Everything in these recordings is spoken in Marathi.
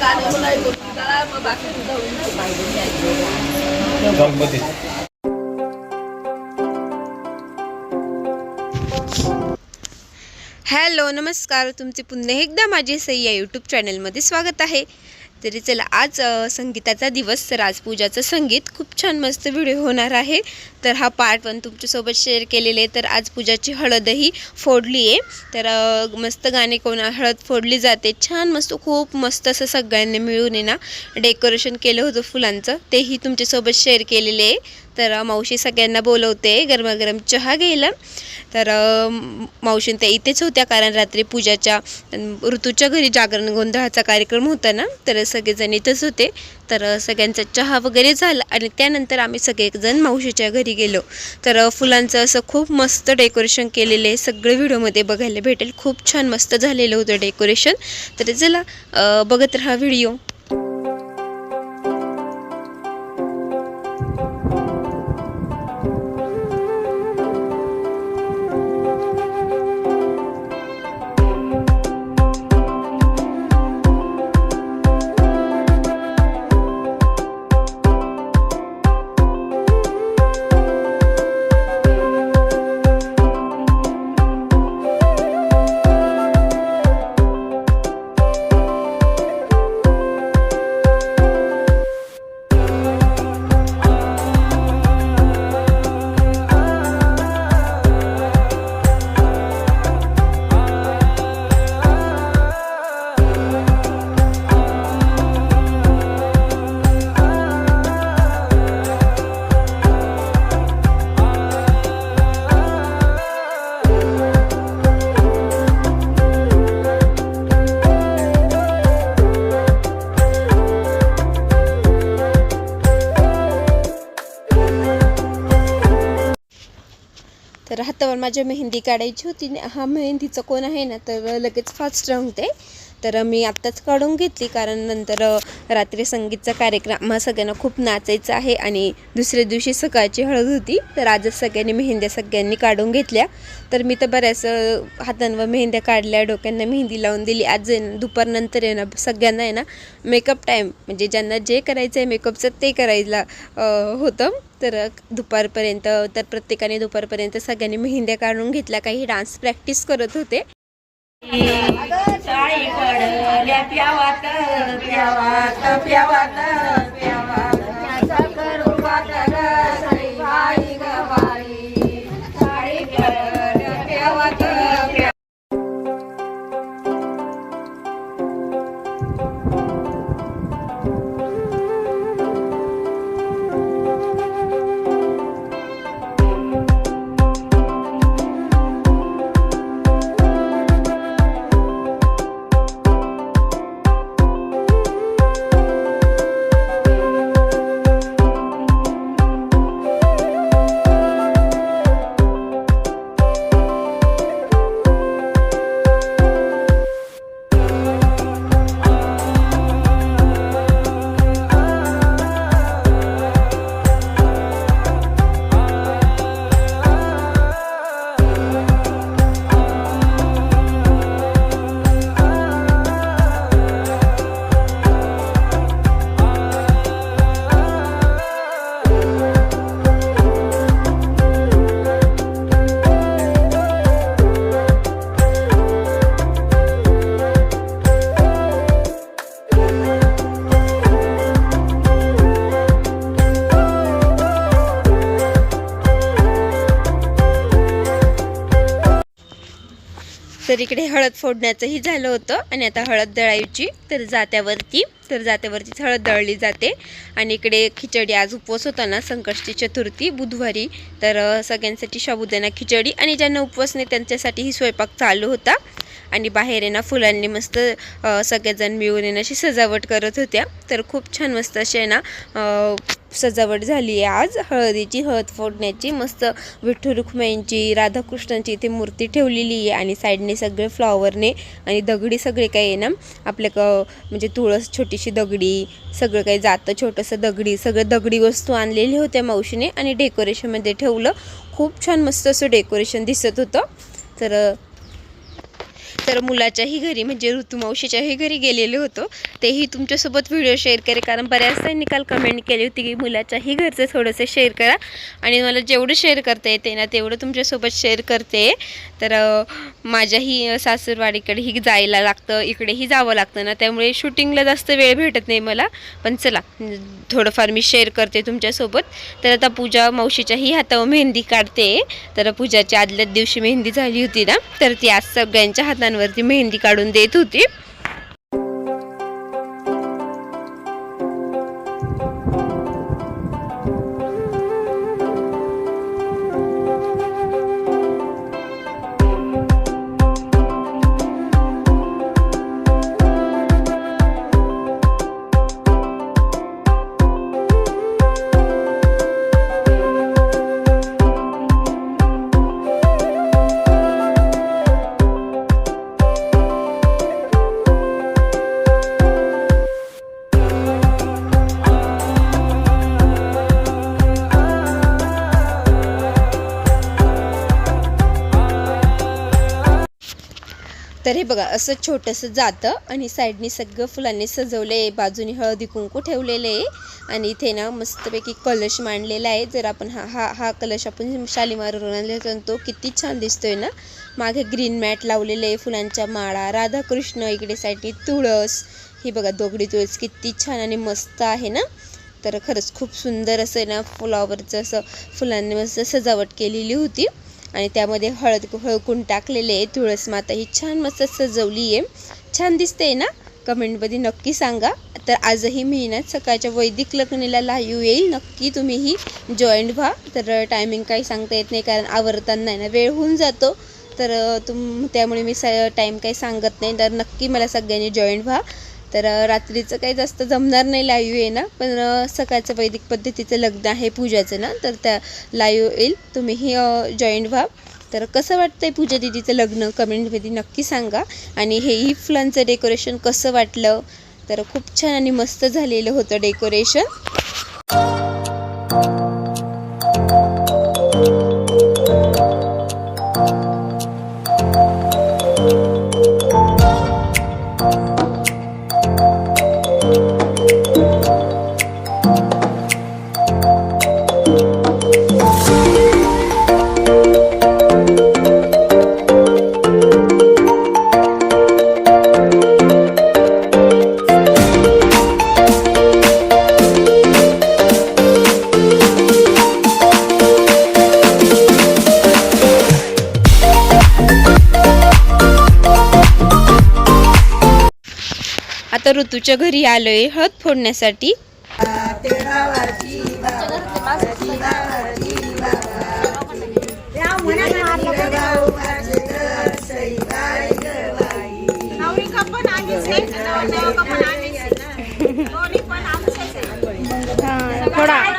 गाणे मग बाकी सुद्धा होईल हॅलो नमस्कार. तुमचे पुन्हा एकदा माझे सई या यूट्यूब चॅनलमध्ये स्वागत आहे. तरी चला आज संगीताचा दिवस तर आज पूजाचं संगीत. खूप छान मस्त व्हिडिओ होणार आहे. तर हा पार्ट वन तुमच्यासोबत शेअर केलेले आहे. तर आज पूजाची हळदही फोडली आहे. तर मस्त गाणे कोणा हळद फोडली जाते. छान मस्त खूप मस्त असं सगळ्यांनी मिळून आहे ना डेकोरेशन केलं होतं फुलांचं. तेही तुमच्यासोबत शेअर केलेले आहे. तर मावशी सगळ्यांना बोलवते गरमागरम चहा घ्यायला. तर मावशी त्या इथेच होत्या कारण रात्री पूजाच्या ऋतूच्या घरी जागरण गोंधळाचा कार्यक्रम होता ना तर सगळेजण इथंच होते. तर सगळ्यांचा चहा वगैरे झाला आणि त्यानंतर आम्ही सगळेजण मावशीच्या घरी गेलो. तर फुलांचं असं खूप मस्त डेकोरेशन केलेलं आहे. सगळं व्हिडिओमध्ये बघायला भेटेल. खूप छान मस्त झालेलं होतं डेकोरेशन. तर चला बघत राहा व्हिडिओ. माझ्या मेहंदी काढायची होती हा मेहंदीचं कोण आहे ना तर लगेच फास्ट रंगते तर मी आत्ताच काढून घेतली कारण नंतर रात्री संगीतचा कार्यक्रम हा सगळ्यांना खूप नाचायचा आहे आणि दुसऱ्या दिवशी सकाळची हळद होती तर आजच सगळ्यांनी मेहंद्या सगळ्यांनी काढून घेतल्या. तर मी तर बऱ्याच हातांवर मेहंद्या काढल्या डोक्यांना मेहंदी लावून दिली. आज दुपारनंतर आहे ना सगळ्यांना आहे ना मेकअप टाईम म्हणजे ज्यांना जे करायचं आहे मेकअपचं ते करायला होतं. तर दुपारपर्यंत तर प्रत्येकाने दुपारपर्यंत सगळ्यांनी मेहंद्या काढून घेतल्या. काही डान्स प्रॅक्टिस करत होते. साई पडल्या प्यावात प्यावात प्यावात प्यावात. तर इकडे हळद फोडण्याचंही झालं होतं आणि आता हळद दळायची तर जात्यावरती तर जात्यावरतीच हळद दळली जाते. आणि इकडे खिचडी आज उपवास होता ना संकष्टी चतुर्थी बुधवारी तर सगळ्यांसाठी शाबुदाना खिचडी आणि ज्यांना उपवास नाही त्यांच्यासाठीही स्वयंपाक चालू होता. आणि बाहेर आहे ना फुलांनी मस्त सगळेजण मिळून येणं अशी सजावट करत होत्या. तर खूप छान मस्त अशी आहे ना सजावट झाली आहे. आज हळदीची हळद फोडण्याची मस्त विठ्ठल रुक्माईंची राधाकृष्णांची इथे मूर्ती ठेवलेली आहे आणि साईडने सगळे फ्लॉवरने आणि दगडी सगळे काही आहे ना आपल्या क म्हणजे तुळस छोटीशी दगडी सगळं काही जातं छोटंसं दगडी सगळं दगडी वस्तू आणलेली होत्या मावशीने आणि डेकोरेशनमध्ये ठेवलं. खूप छान मस्त असं डेकोरेशन दिसत होतं. तर तर मुलाच्याही घरी म्हणजे ऋतुमावशीच्याही घरी गेलेलो होतो. तेही तुमच्यासोबत व्हिडिओ शेअर करे कारण बऱ्याचदा निकाल कमेंट केली होती की मुलाच्याही घरचं थोडंसं शेअर करा. आणि मला जेवढं शेअर करता येते ना तेवढं तुमच्यासोबत शेअर करते. तर माझ्याही सासूरवाडीकडेही जायला लागतं इकडेही जावं लागतं ना त्यामुळे शूटिंगला जास्त वेळ भेटत नाही मला. पण चला थोडंफार मी शेअर करते तुमच्यासोबत. तर आता पूजा मावशीच्याही हातावर मेहंदी काढते. तर पूजाच्या आदल्याच दिवशी मेहंदी झाली होती ना तर ती आज सगळ्यांच्या हातांवरती मेहंदी काढून देत होती तर हे बघा असं छोटंसं जातं आणि साईडनी सगळं फुलांनी सजवलं आहे बाजूनी हळदी कुंकू ठेवलेलं आहे. आणि इथे ना मस्तपैकी कलश मांडलेला आहे. जर आपण हा हा हा कलश आपण शालीमार तर तो किती छान दिसतोय ना. मागे ग्रीन मॅट लावलेले आहे फुलांच्या माळा. राधाकृष्ण इकडे साईडनी तुळस. ही बघा दोगडी तुळस किती छान आणि मस्त आहे ना. तर खरंच खूप सुंदर असं ना फ्लॉवरचं असं फुलांनी मस्त सजावट केलेली होती. आणि त्यामध्ये हळद हळकून टाकलेले आहे. तुळस माता ही छान मस्त सजवली आहे. छान दिसते ना? कमेंटमध्ये नक्की सांगा. तर आजही महिन्यात सकाळच्या वैदिक लग्नीला लाईव्ह येईल. नक्की तुम्हीही जॉईंट व्हा. तर टायमिंग काही सांगता येत नाही कारण आवरताना आहे ना वेळ होऊन जातो. तर तुम त्यामुळे मी स टाईम काही सांगत नाही. तर नक्की मला सगळ्यांनी जॉईंट व्हा. तर रात्रीचं काही जास्त जमणार नाही लाईव्ह येणं पण सकाळचं वैदिक पद्धतीचं लग्न आहे पूजाचं ना तर त्या लाईव्ह येईल. तुम्हीही जॉईंट व्हा. तर कसं वाटतंय पूजा दिदीचं लग्न? कमेंटमध्ये नक्की सांगा. आणि हेही फुलांचं डेकोरेशन कसं वाटलं? तर खूप छान आणि मस्त झालेलं होतं डेकोरेशन आता ऋतूच्या घरी आलोय हळद फोडण्यासाठी. थोडा.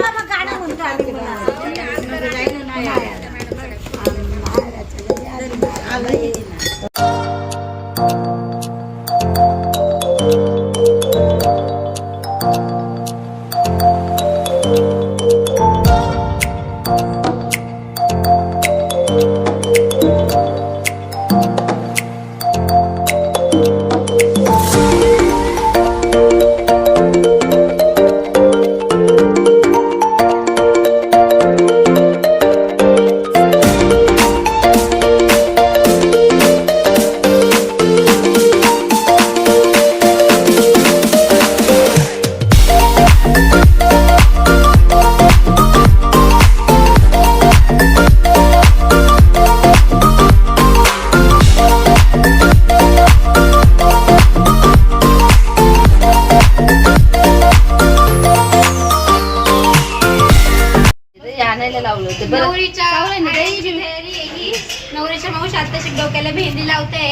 डोक्याला मेहंदी लावते.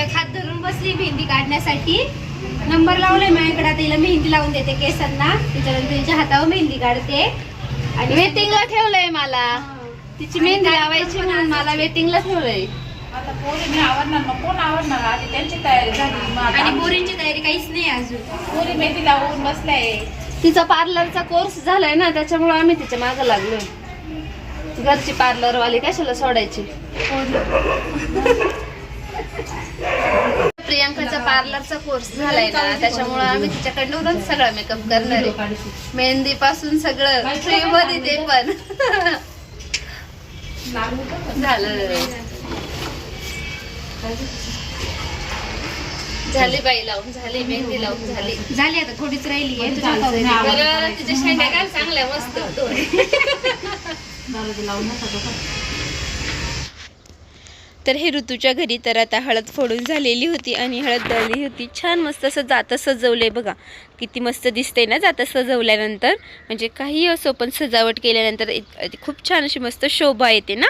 एक हात धरून बसली मेहंदी काढण्यासाठी. नंबर लावलाय माझ्याकडे आता हिला मेहंदी लावून देते केसांना. त्याच्यानंतर तिच्या हातावर मेहंदी काढते. आणि वेटिंगला ठेवलंय मला. तिची मेहंदी लावायची म्हणून मला वेटिंगला ठेवलंय. आता पोरींनी आवडणार मग कोण आवडणार? आधी त्यांची तयारी झाली आणि बोरींची तयारी काहीच नाही अजून. पोरी मेहंदी लावून बसलाय तिचा पार्लरचा कोर्स झालाय ना त्याच्यामुळे आम्ही तिच्या मागं लागलोय. घरची पार्लर वाली कशाला सोडायची? प्रियांकाचा पार्लरचा कोर्स झालाय ना त्याच्यामुळे आम्ही तिच्याकडूनच सगळा मेकअप करणार आहे. मेहंदी पासून सगळं फ्री मध्ये ते पण. झालं. झाली बाई लावून झाली मेहंदी लावून झाली. झाली आता थोडीच राहिली आहे. तिच्या शेंड्या चांगल्या मस्त. तर हे ऋतूच्या घरी तर आता हळद फोडून झालेली होती आणि हळद दळली होती. छान मस्त असं जातं सजवलं आहे बघा. किती मस्त दिसते ना जातं सजवल्यानंतर. म्हणजे काही असो पण सजावट केल्यानंतर खूप छान अशी मस्त शोभा येते ना?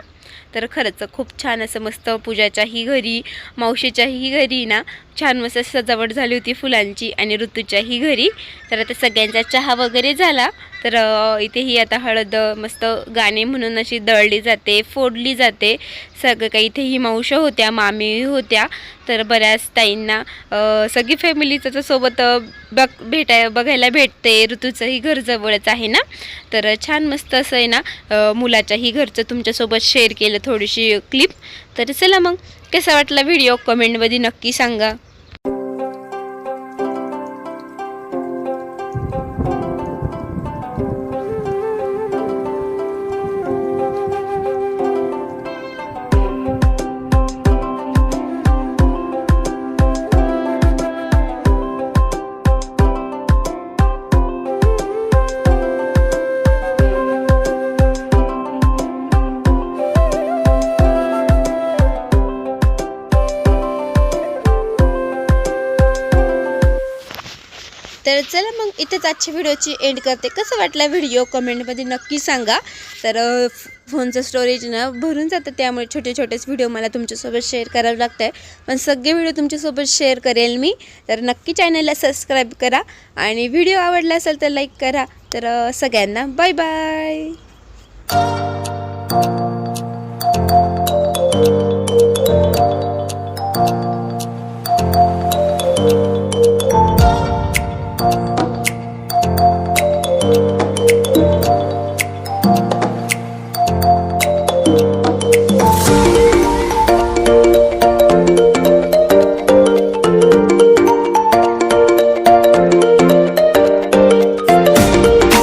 तर खरंच खूप छान असं मस्त पूजाच्याही घरी मावशीच्याही घरी ना छान मस्त सजावट झाली होती फुलांची आणि ऋतूच्याही घरी. तर आता सगळ्यांचा चहा वगैरे झाला तर इथेही आता हळद मस्त गाणे म्हणून अशी दळली जाते फोडली जाते. सगळं काही इथेही मावश्या होत्या मामी होत्या. तर बऱ्याच ताईंना सगळी फॅमिली त्याच्यासोबत बघ भेटाय बघायला भेटते. ऋतूचंही घर जवळच आहे ना? तर छान मस्त असं आहे ना मुलाच्याही घरचं तुमच्यासोबत शेअर केलं थोडीशी क्लिप तर चला मग कसा वाटला व्हिडिओ कमेंटमध्ये नक्की सांगा. मग इथेच आजच्या व्हिडिओची एंड करते. कसं वाटला व्हिडिओ? कमेंटमध्ये नक्की सांगा. तर फोनचं स्टोरेज ना भरून जातं. त्यामुळे छोटे छोटेच व्हिडिओ मला तुमच्यासोबत शेअर करावं लागतं आहे पण सगळे व्हिडिओ तुमच्यासोबत शेअर करेल मी. तर नक्की चॅनलला सबस्क्राईब करा. आणि व्हिडिओ आवडला असेल तर लाईक करा. तर सगळ्यांना बाय बाय